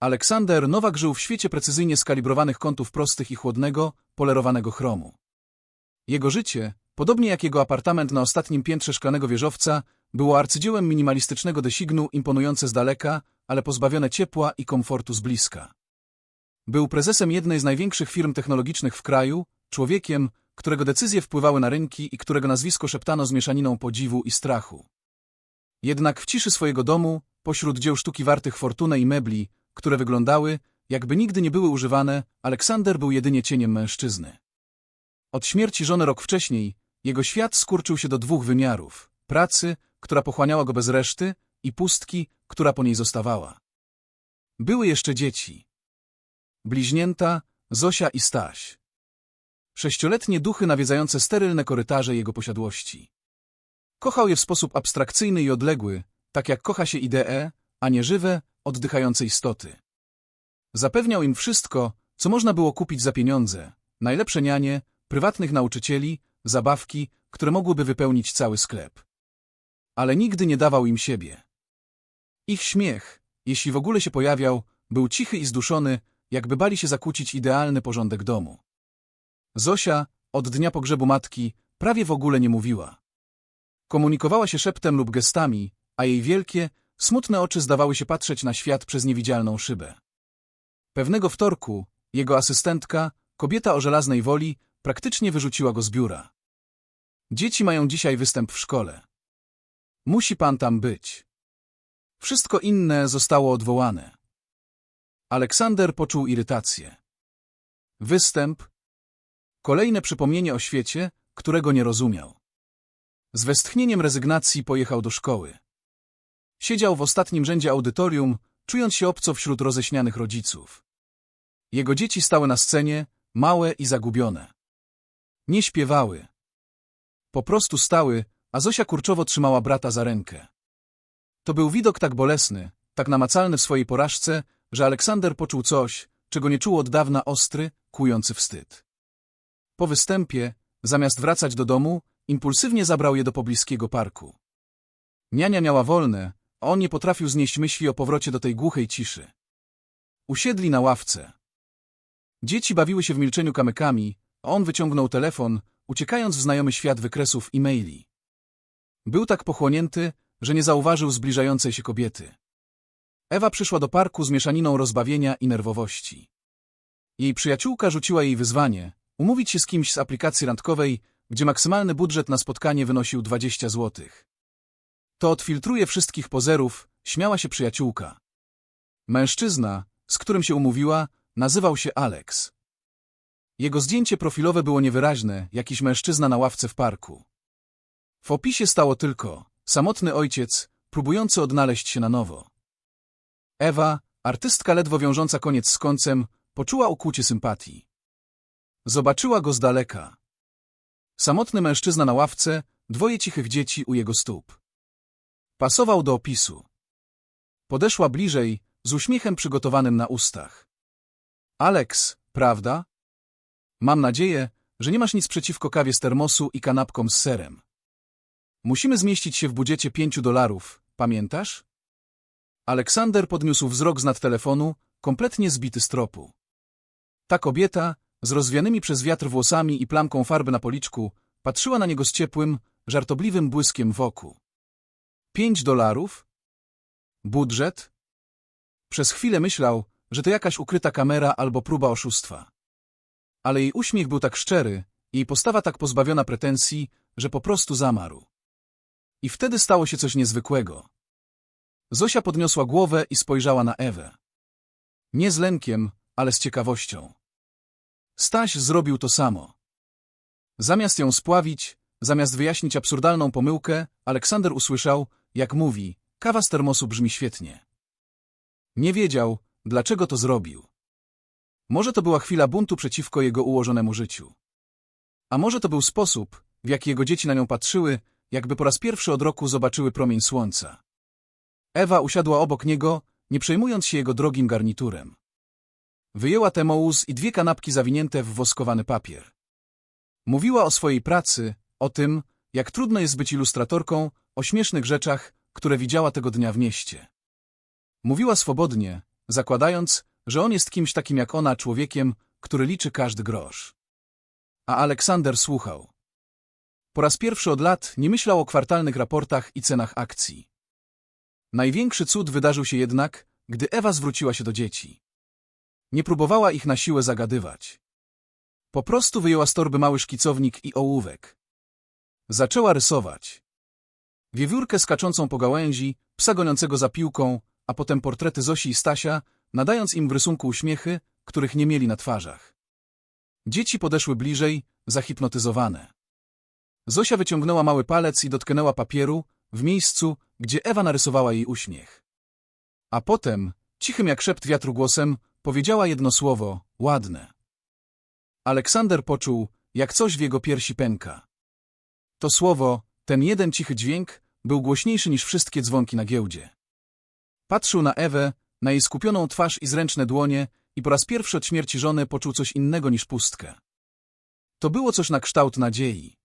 Aleksander Nowak żył w świecie precyzyjnie skalibrowanych kątów prostych i chłodnego, polerowanego chromu. Jego życie, podobnie jak jego apartament na ostatnim piętrze szklanego wieżowca, było arcydziełem minimalistycznego designu imponujące z daleka, ale pozbawione ciepła i komfortu z bliska. Był prezesem jednej z największych firm technologicznych w kraju, człowiekiem, którego decyzje wpływały na rynki i którego nazwisko szeptano z mieszaniną podziwu i strachu. Jednak w ciszy swojego domu, pośród dzieł sztuki wartych fortunę i mebli, które wyglądały, jakby nigdy nie były używane, Aleksander był jedynie cieniem mężczyzny. Od śmierci żony rok wcześniej, jego świat skurczył się do dwóch wymiarów – pracy, która pochłaniała go bez reszty, i pustki, która po niej zostawała. Były jeszcze dzieci. Bliźnięta, Zosia i Staś. Sześcioletnie duchy nawiedzające sterylne korytarze jego posiadłości. Kochał je w sposób abstrakcyjny i odległy, tak jak kocha się idee, a nie żywe, oddychające istoty. Zapewniał im wszystko, co można było kupić za pieniądze, najlepsze nianie, prywatnych nauczycieli, zabawki, które mogłyby wypełnić cały sklep. Ale nigdy nie dawał im siebie. Ich śmiech, jeśli w ogóle się pojawiał, był cichy i zduszony, jakby bali się zakłócić idealny porządek domu. Zosia, od dnia pogrzebu matki, prawie w ogóle nie mówiła. Komunikowała się szeptem lub gestami, a jej wielkie, smutne oczy zdawały się patrzeć na świat przez niewidzialną szybę. Pewnego wtorku jego asystentka, kobieta o żelaznej woli, praktycznie wyrzuciła go z biura. Dzieci mają dzisiaj występ w szkole. Musi pan tam być. Wszystko inne zostało odwołane. Aleksander poczuł irytację. Występ. Kolejne przypomnienie o świecie, którego nie rozumiał. Z westchnieniem rezygnacji pojechał do szkoły. Siedział w ostatnim rzędzie audytorium, czując się obco wśród roześnianych rodziców. Jego dzieci stały na scenie, małe i zagubione. Nie śpiewały. Po prostu stały, a Zosia kurczowo trzymała brata za rękę. To był widok tak bolesny, tak namacalny w swojej porażce, że Aleksander poczuł coś, czego nie czuł od dawna ostry, kłujący wstyd. Po występie, zamiast wracać do domu, impulsywnie zabrał je do pobliskiego parku. Niania miała wolne, on nie potrafił znieść myśli o powrocie do tej głuchej ciszy. Usiedli na ławce. Dzieci bawiły się w milczeniu kamykami, a on wyciągnął telefon, uciekając w znajomy świat wykresów i maili. Był tak pochłonięty, że nie zauważył zbliżającej się kobiety. Ewa przyszła do parku z mieszaniną rozbawienia i nerwowości. Jej przyjaciółka rzuciła jej wyzwanie umówić się z kimś z aplikacji randkowej, gdzie maksymalny budżet na spotkanie wynosił 20 złotych. To odfiltruje wszystkich pozerów, śmiała się przyjaciółka. Mężczyzna, z którym się umówiła, nazywał się Alex. Jego zdjęcie profilowe było niewyraźne, jakiś mężczyzna na ławce w parku. W opisie stało tylko samotny ojciec, próbujący odnaleźć się na nowo. Ewa, artystka ledwo wiążąca koniec z końcem, poczuła ukłucie sympatii. Zobaczyła go z daleka. Samotny mężczyzna na ławce, dwoje cichych dzieci u jego stóp. Pasował do opisu. Podeszła bliżej, z uśmiechem przygotowanym na ustach. Alex, prawda? Mam nadzieję, że nie masz nic przeciwko kawie z termosu i kanapkom z serem. Musimy zmieścić się w budżecie pięciu dolarów, pamiętasz? Aleksander podniósł wzrok z nad telefonu, kompletnie zbity z tropu. Ta kobieta, z rozwianymi przez wiatr włosami i plamką farby na policzku, patrzyła na niego z ciepłym, żartobliwym błyskiem wokół. Pięć dolarów? Budżet? Przez chwilę myślał, że to jakaś ukryta kamera albo próba oszustwa. Ale jej uśmiech był tak szczery, jej postawa tak pozbawiona pretensji, że po prostu zamarł. I wtedy stało się coś niezwykłego. Zosia podniosła głowę i spojrzała na Ewę. Nie z lękiem, ale z ciekawością. Staś zrobił to samo. Zamiast ją spławić, zamiast wyjaśnić absurdalną pomyłkę, Aleksander usłyszał, jak mówi, kawa z termosu brzmi świetnie. Nie wiedział, dlaczego to zrobił. Może to była chwila buntu przeciwko jego ułożonemu życiu. A może to był sposób, w jaki jego dzieci na nią patrzyły, jakby po raz pierwszy od roku zobaczyły promień słońca. Ewa usiadła obok niego, nie przejmując się jego drogim garniturem. Wyjęła temołuz i dwie kanapki zawinięte w woskowany papier. Mówiła o swojej pracy, o tym, jak trudno jest być ilustratorką, o śmiesznych rzeczach, które widziała tego dnia w mieście. Mówiła swobodnie, zakładając, że on jest kimś takim jak ona, człowiekiem, który liczy każdy grosz. A Aleksander słuchał. Po raz pierwszy od lat nie myślał o kwartalnych raportach i cenach akcji. Największy cud wydarzył się jednak, gdy Ewa zwróciła się do dzieci. Nie próbowała ich na siłę zagadywać. Po prostu wyjęła z torby mały szkicownik i ołówek. Zaczęła rysować. Wiewiórkę skaczącą po gałęzi, psa goniącego za piłką, a potem portrety Zosi i Stasia, nadając im w rysunku uśmiechy, których nie mieli na twarzach. Dzieci podeszły bliżej, zahipnotyzowane. Zosia wyciągnęła mały palec i dotknęła papieru, w miejscu, gdzie Ewa narysowała jej uśmiech. A potem, cichym jak szept wiatru głosem, powiedziała jedno słowo, ładne. Aleksander poczuł, jak coś w jego piersi pęka. To słowo, ten jeden cichy dźwięk, był głośniejszy niż wszystkie dzwonki na giełdzie. Patrzył na Ewę, na jej skupioną twarz i zręczne dłonie i po raz pierwszy od śmierci żony poczuł coś innego niż pustkę. To było coś na kształt nadziei.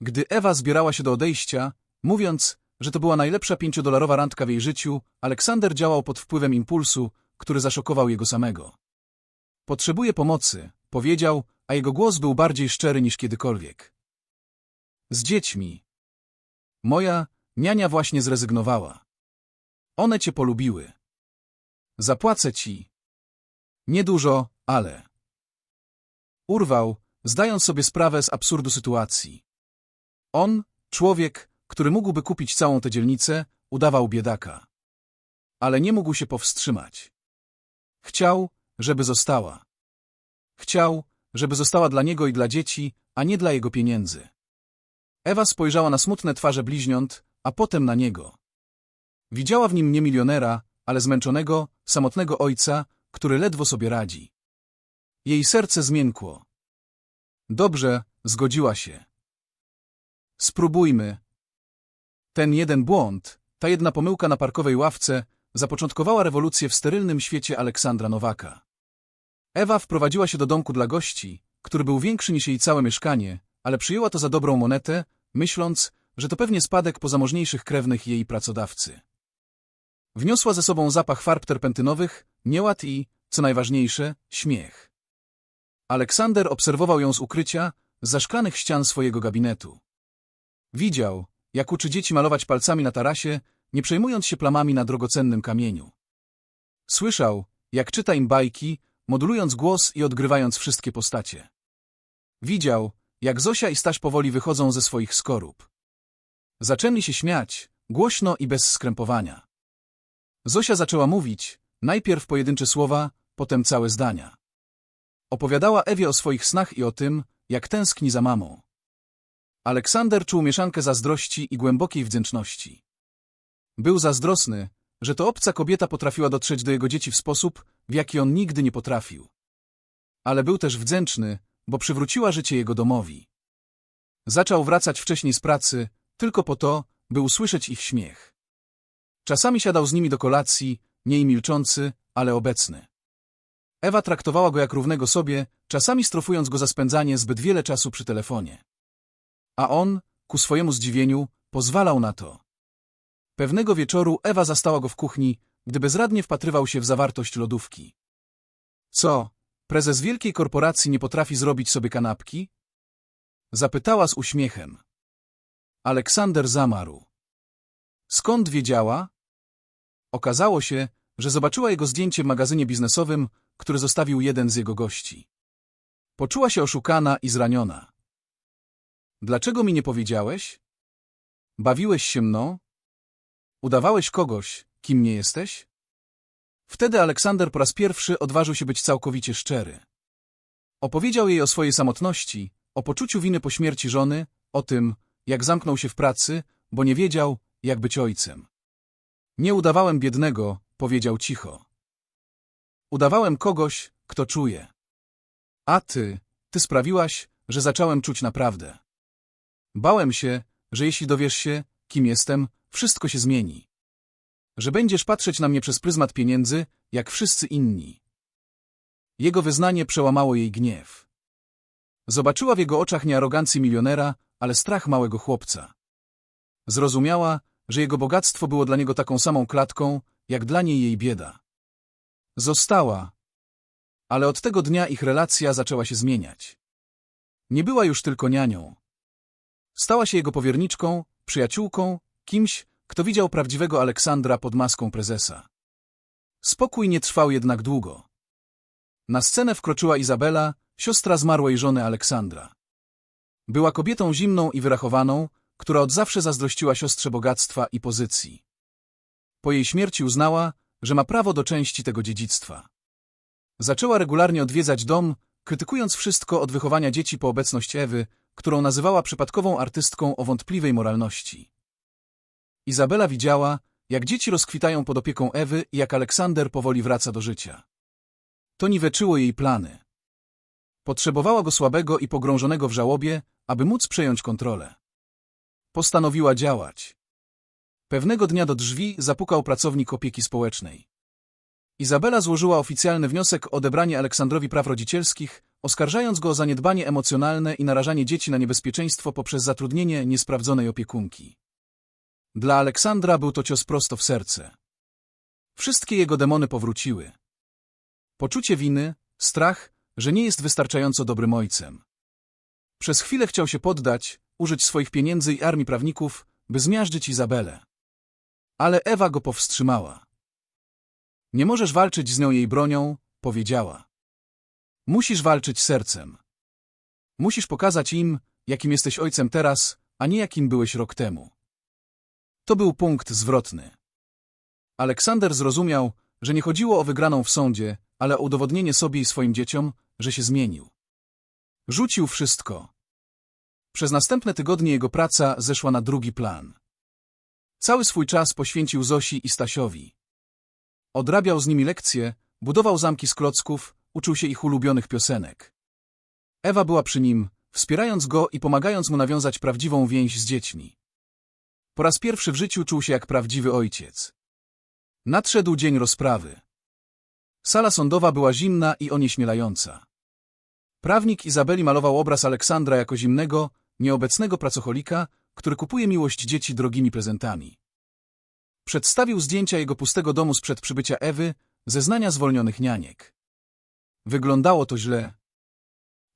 Gdy Ewa zbierała się do odejścia, mówiąc, że to była najlepsza pięciodolarowa randka w jej życiu, Aleksander działał pod wpływem impulsu, który zaszokował jego samego. Potrzebuję pomocy, powiedział, a jego głos był bardziej szczery niż kiedykolwiek. Z dziećmi. Moja niania właśnie zrezygnowała. One cię polubiły. Zapłacę ci. Niedużo, ale... Urwał, zdając sobie sprawę z absurdu sytuacji. On, człowiek, który mógłby kupić całą tę dzielnicę, udawał biedaka. Ale nie mógł się powstrzymać. Chciał, żeby została. Chciał, żeby została dla niego i dla dzieci, a nie dla jego pieniędzy. Ewa spojrzała na smutne twarze bliźniąt, a potem na niego. Widziała w nim nie milionera, ale zmęczonego, samotnego ojca, który ledwo sobie radzi. Jej serce zmiękło. Dobrze, zgodziła się. Spróbujmy. Ten jeden błąd, ta jedna pomyłka na parkowej ławce, zapoczątkowała rewolucję w sterylnym świecie Aleksandra Nowaka. Ewa wprowadziła się do domku dla gości, który był większy niż jej całe mieszkanie, ale przyjęła to za dobrą monetę, myśląc, że to pewnie spadek po zamożniejszych krewnych jej pracodawcy. Wniosła ze sobą zapach farb terpentynowych, nieład i, co najważniejsze, śmiech. Aleksander obserwował ją z ukrycia, z zaszklanych ścian swojego gabinetu. Widział, jak uczy dzieci malować palcami na tarasie, nie przejmując się plamami na drogocennym kamieniu. Słyszał, jak czyta im bajki, modulując głos i odgrywając wszystkie postacie. Widział, jak Zosia i Staś powoli wychodzą ze swoich skorup. Zaczęli się śmiać, głośno i bez skrępowania. Zosia zaczęła mówić, najpierw pojedyncze słowa, potem całe zdania. Opowiadała Ewie o swoich snach i o tym, jak tęskni za mamą. Aleksander czuł mieszankę zazdrości i głębokiej wdzięczności. Był zazdrosny, że to obca kobieta potrafiła dotrzeć do jego dzieci w sposób, w jaki on nigdy nie potrafił. Ale był też wdzięczny, bo przywróciła życie jego domowi. Zaczął wracać wcześniej z pracy, tylko po to, by usłyszeć ich śmiech. Czasami siadał z nimi do kolacji, nie i milczący, ale obecny. Ewa traktowała go jak równego sobie, czasami strofując go za spędzanie zbyt wiele czasu przy telefonie. A on, ku swojemu zdziwieniu, pozwalał na to. Pewnego wieczoru Ewa zastała go w kuchni, gdy bezradnie wpatrywał się w zawartość lodówki. Co, prezes wielkiej korporacji nie potrafi zrobić sobie kanapki? Zapytała z uśmiechem. Aleksander zamarł. Skąd wiedziała? Okazało się, że zobaczyła jego zdjęcie w magazynie biznesowym, który zostawił jeden z jego gości. Poczuła się oszukana i zraniona. Dlaczego mi nie powiedziałeś? Bawiłeś się mną? Udawałeś kogoś, kim nie jesteś? Wtedy Aleksander po raz pierwszy odważył się być całkowicie szczery. Opowiedział jej o swojej samotności, o poczuciu winy po śmierci żony, o tym, jak zamknął się w pracy, bo nie wiedział, jak być ojcem. Nie udawałem biednego, powiedział cicho. Udawałem kogoś, kto czuje. A ty, ty sprawiłaś, że zacząłem czuć naprawdę. Bałem się, że jeśli dowiesz się, kim jestem, wszystko się zmieni. Że będziesz patrzeć na mnie przez pryzmat pieniędzy, jak wszyscy inni. Jego wyznanie przełamało jej gniew. Zobaczyła w jego oczach nie arogancję milionera, ale strach małego chłopca. Zrozumiała, że jego bogactwo było dla niego taką samą klatką, jak dla niej jej bieda. Została. Ale od tego dnia ich relacja zaczęła się zmieniać. Nie była już tylko nianią. Stała się jego powierniczką, przyjaciółką, kimś, kto widział prawdziwego Aleksandra pod maską prezesa. Spokój nie trwał jednak długo. Na scenę wkroczyła Izabela, siostra zmarłej żony Aleksandra. Była kobietą zimną i wyrachowaną, która od zawsze zazdrościła siostrze bogactwa i pozycji. Po jej śmierci uznała, że ma prawo do części tego dziedzictwa. Zaczęła regularnie odwiedzać dom, krytykując wszystko od wychowania dzieci po obecność Ewy, którą nazywała przypadkową artystką o wątpliwej moralności. Izabela widziała, jak dzieci rozkwitają pod opieką Ewy i jak Aleksander powoli wraca do życia. To niweczyło jej plany. Potrzebowała go słabego i pogrążonego w żałobie, aby móc przejąć kontrolę. Postanowiła działać. Pewnego dnia do drzwi zapukał pracownik opieki społecznej. Izabela złożyła oficjalny wniosek o odebranie Aleksandrowi praw rodzicielskich, oskarżając go o zaniedbanie emocjonalne i narażanie dzieci na niebezpieczeństwo poprzez zatrudnienie niesprawdzonej opiekunki. Dla Aleksandra był to cios prosto w serce. Wszystkie jego demony powróciły. Poczucie winy, strach, że nie jest wystarczająco dobrym ojcem. Przez chwilę chciał się poddać, użyć swoich pieniędzy i armii prawników, by zmiażdżyć Izabelę. Ale Ewa go powstrzymała. Nie możesz walczyć z nią jej bronią, powiedziała. Musisz walczyć sercem. Musisz pokazać im, jakim jesteś ojcem teraz, a nie jakim byłeś rok temu. To był punkt zwrotny. Aleksander zrozumiał, że nie chodziło o wygraną w sądzie, ale o udowodnienie sobie i swoim dzieciom, że się zmienił. Rzucił wszystko. Przez następne tygodnie jego praca zeszła na drugi plan. Cały swój czas poświęcił Zosi i Stasiowi. Odrabiał z nimi lekcje, budował zamki z klocków, uczył się ich ulubionych piosenek. Ewa była przy nim, wspierając go i pomagając mu nawiązać prawdziwą więź z dziećmi. Po raz pierwszy w życiu czuł się jak prawdziwy ojciec. Nadszedł dzień rozprawy. Sala sądowa była zimna i onieśmielająca. Prawnik Izabeli malował obraz Aleksandra jako zimnego, nieobecnego pracocholika, który kupuje miłość dzieci drogimi prezentami. Przedstawił zdjęcia jego pustego domu sprzed przybycia Ewy, zeznania zwolnionych nianiek. Wyglądało to źle.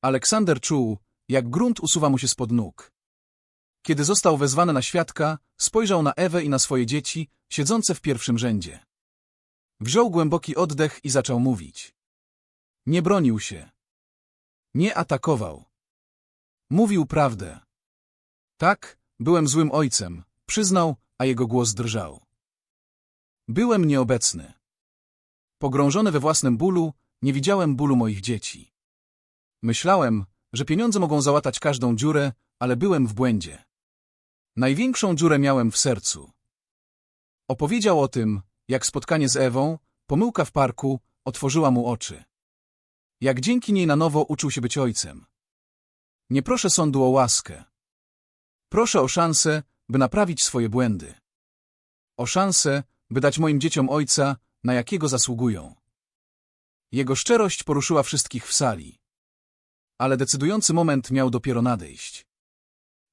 Aleksander czuł, jak grunt usuwa mu się spod nóg. Kiedy został wezwany na świadka, spojrzał na Ewę i na swoje dzieci, siedzące w pierwszym rzędzie. Wziął głęboki oddech i zaczął mówić. Nie bronił się. Nie atakował. Mówił prawdę. Tak, byłem złym ojcem, przyznał, a jego głos drżał. Byłem nieobecny. Pogrążony we własnym bólu, nie widziałem bólu moich dzieci. Myślałem, że pieniądze mogą załatać każdą dziurę, ale byłem w błędzie. Największą dziurę miałem w sercu. Opowiedział o tym, jak spotkanie z Ewą, pomyłka w parku, otworzyła mu oczy. Jak dzięki niej na nowo uczył się być ojcem. Nie proszę sądu o łaskę. Proszę o szansę, by naprawić swoje błędy. O szansę, by dać moim dzieciom ojca, na jakiego zasługują. Jego szczerość poruszyła wszystkich w sali. Ale decydujący moment miał dopiero nadejść.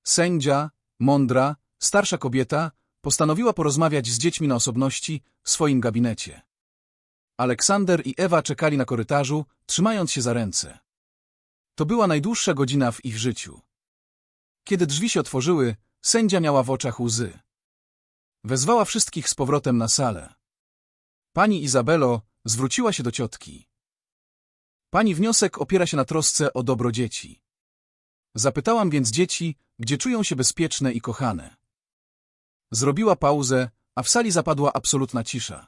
Sędzia, mądra, starsza kobieta, postanowiła porozmawiać z dziećmi na osobności w swoim gabinecie. Aleksander i Ewa czekali na korytarzu, trzymając się za ręce. To była najdłuższa godzina w ich życiu. Kiedy drzwi się otworzyły, sędzia miała w oczach łzy. Wezwała wszystkich z powrotem na salę. Pani Izabelo zwróciła się do ciotki. Pani wniosek opiera się na trosce o dobro dzieci. Zapytałam więc dzieci, gdzie czują się bezpieczne i kochane. Zrobiła pauzę, a w sali zapadła absolutna cisza.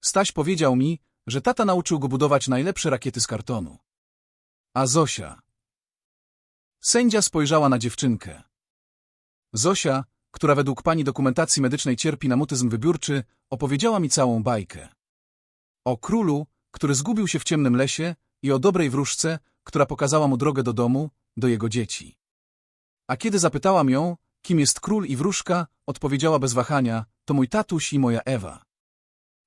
Staś powiedział mi, że tata nauczył go budować najlepsze rakiety z kartonu. A Zosia? Sędzia spojrzała na dziewczynkę. Zosia, która według pani dokumentacji medycznej cierpi na mutyzm wybiórczy, opowiedziała mi całą bajkę. O królu, który zgubił się w ciemnym lesie i o dobrej wróżce, która pokazała mu drogę do domu, do jego dzieci. A kiedy zapytałam ją, kim jest król i wróżka, odpowiedziała bez wahania, to mój tatuś i moja Ewa.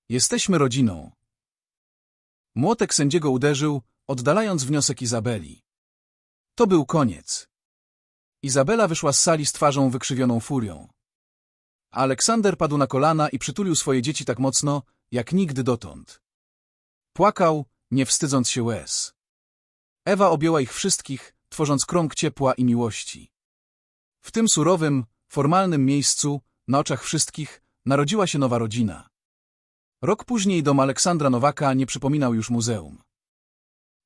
Jesteśmy rodziną. Młotek sędziego uderzył, oddalając wniosek Izabeli. To był koniec. Izabela wyszła z sali z twarzą wykrzywioną furią. Aleksander padł na kolana i przytulił swoje dzieci tak mocno, jak nigdy dotąd. Płakał, nie wstydząc się łez. Ewa objęła ich wszystkich, tworząc krąg ciepła i miłości. W tym surowym, formalnym miejscu, na oczach wszystkich, narodziła się nowa rodzina. Rok później dom Aleksandra Nowaka nie przypominał już muzeum.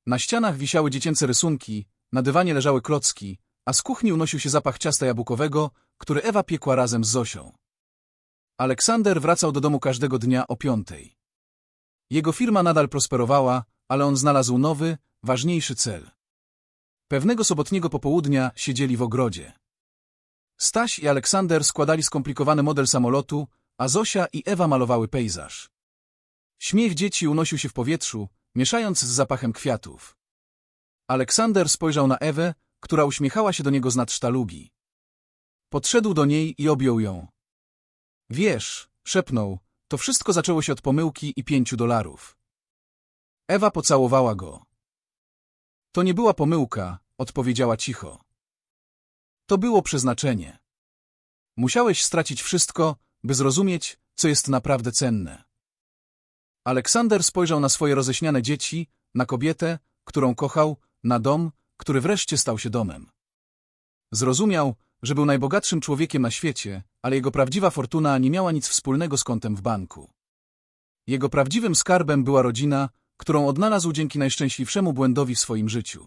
Na ścianach wisiały dziecięce rysunki, na dywanie leżały klocki, a z kuchni unosił się zapach ciasta jabłkowego, który Ewa piekła razem z Zosią. Aleksander wracał do domu każdego dnia o piątej. Jego firma nadal prosperowała, ale on znalazł nowy, ważniejszy cel. Pewnego sobotniego popołudnia siedzieli w ogrodzie. Staś i Aleksander składali skomplikowany model samolotu, a Zosia i Ewa malowały pejzaż. Śmiech dzieci unosił się w powietrzu, mieszając z zapachem kwiatów. Aleksander spojrzał na Ewę, która uśmiechała się do niego z nad sztalugi. Podszedł do niej i objął ją. Wiesz, szepnął, to wszystko zaczęło się od pomyłki i pięciu dolarów. Ewa pocałowała go. To nie była pomyłka, odpowiedziała cicho. To było przeznaczenie. Musiałeś stracić wszystko, by zrozumieć, co jest naprawdę cenne. Aleksander spojrzał na swoje roześniane dzieci, na kobietę, którą kochał, na dom, który wreszcie stał się domem. Zrozumiał, że był najbogatszym człowiekiem na świecie, ale jego prawdziwa fortuna nie miała nic wspólnego z kontem w banku. Jego prawdziwym skarbem była rodzina, którą odnalazł dzięki najszczęśliwszemu błędowi w swoim życiu.